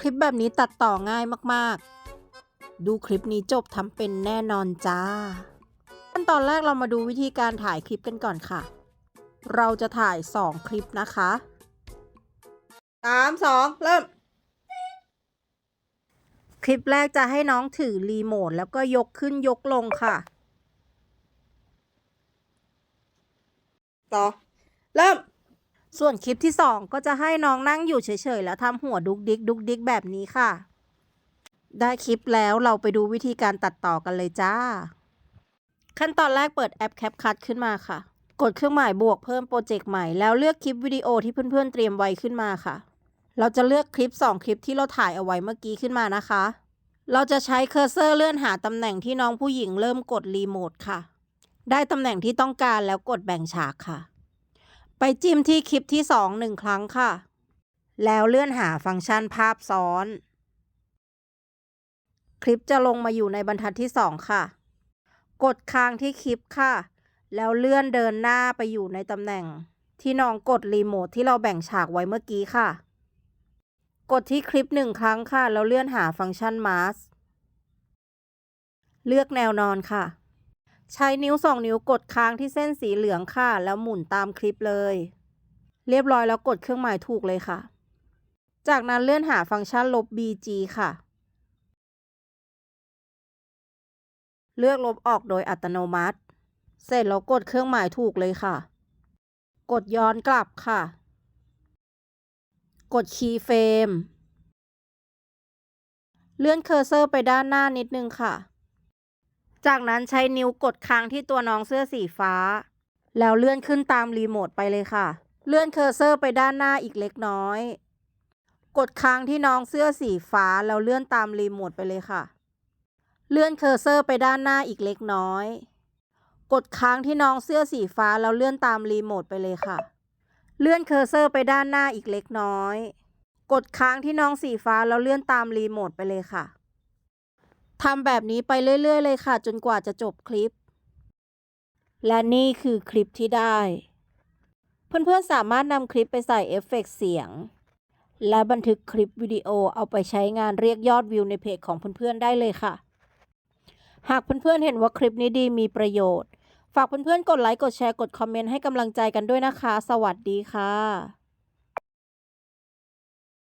คลิปแบบนี้ตัดต่อง่ายมากๆ ดูคลิปนี้จบทำเป็นแน่นอนจ้า ขั้นตอนแรกเรามาดูวิธีการถ่ายคลิปกันก่อนค่ะ เราจะถ่าย 2 คลิปนะคะสามสองเริ่ม คลิปแรกจะให้น้องถือรีโมทแล้วก็ยกขึ้นยกลงค่ะ ต่อ เริ่ม ส่วนคลิปที่สองก็จะให้น้องนั่งอยู่เฉยๆ แล้วทำหัวดุกดิกดุกดิกแบบนี้ค่ะ ได้คลิปแล้วเราไปดูวิธีการตัดต่อกันเลยจ้า ขั้นตอนแรกเปิดแอป CapCut ขึ้นมาค่ะ กดเครื่องหมายบวกเพิ่มโปรเจกต์ใหม่แล้วเลือกคลิปวิดีโอที่เพื่อนๆเตรียมไว้ขึ้นมาค่ะ เราจะเลือกคลิป 2 คลิปที่เราถ่ายเอาไว้เมื่อกี้ขึ้นมานะคะ เราจะใช้เคอร์เซอร์เลื่อนหาตำแหน่งที่น้องผู้หญิงเริ่มกดรีโมทค่ะ ได้ตำแหน่งที่ต้องการแล้วกดแบ่งฉากค่ะ ไปจิ้มที่คลิปที่2หนึ่งครั้งค่ะ แล้วเลื่อนหาฟังก์ชันภาพซ้อน คลิปจะลงมาอยู่ในบรรทัดที่ 2 ค่ะ กดค้างที่คลิปค่ะ แล้วเลื่อนเดินหน้าไปอยู่ในตำแหน่ง ที่น้องกดรีโมทที่เราแบ่งฉากไว้เมื่อกี้ค่ะ กดที่คลิปหนึ่งครั้งค่ะ แล้วเลื่อนหาฟังก์ชันมาสเลือกแนวนอนค่ะ ใช้นิ้วสองนิ้วกดค้างที่เส้นสีเหลืองค่ะ แล้วหมุนตามคลิปเลย เรียบร้อยแล้วกดเครื่องหมายถูกเลยค่ะ จากนั้นเลื่อนหาฟังก์ชันลบ BG ค่ะ เลือกลบออกโดยอัตโนมัติ เสร็จแล้วกดเครื่องหมายถูกเลยค่ะ กดย้อนกลับค่ะ กดคีย์เฟรมเลื่อนเคอร์เซอร์ไปด้านหน้านิดนึงค่ะ จากนั้นใช้นิ้วกดค้างที่ตัวน้องเสื้อสีฟ้า แล้วเลื่อนขึ้นตามรีโมทไปเลยค่ะ เลื่อนเคอร์เซอร์ไปด้านหน้าอีกเล็กน้อย กดค้างที่น้องเสื้อสีฟ้าแล้วเลื่อนตามรีโมทไปเลยค่ะ เลื่อนเคอร์เซอร์ไปด้านหน้าอีกเล็กน้อย กดค้างที่น้องเสื้อสีฟ้าแล้วเลื่อนตามรีโมทไปเลยค่ะ เลื่อนเคอร์เซอร์ไปด้านหน้าอีกเล็กน้อย กดค้างที่น้องสีฟ้าแล้วเลื่อนตามรีโมทไปเลยค่ะ ทำแบบนี้ไปเรื่อย ๆ เลยค่ะ จนกว่าจะจบคลิป และนี่คือคลิปที่ได้ เพื่อนๆสามารถนำคลิปไปใส่เอฟเฟกต์เสียง และบันทึกคลิปวิดีโอเอาไปใช้งานเรียกยอดวิวในเพจของเพื่อนๆได้เลยค่ะ หากเพื่อนๆเห็นว่าคลิปนี้ดีมีประโยชน์ ฝากเพื่อนๆกดไลค์กดแชร์กดคอมเมนต์ให้กำลังใจกันด้วยนะคะ สวัสดีค่ะ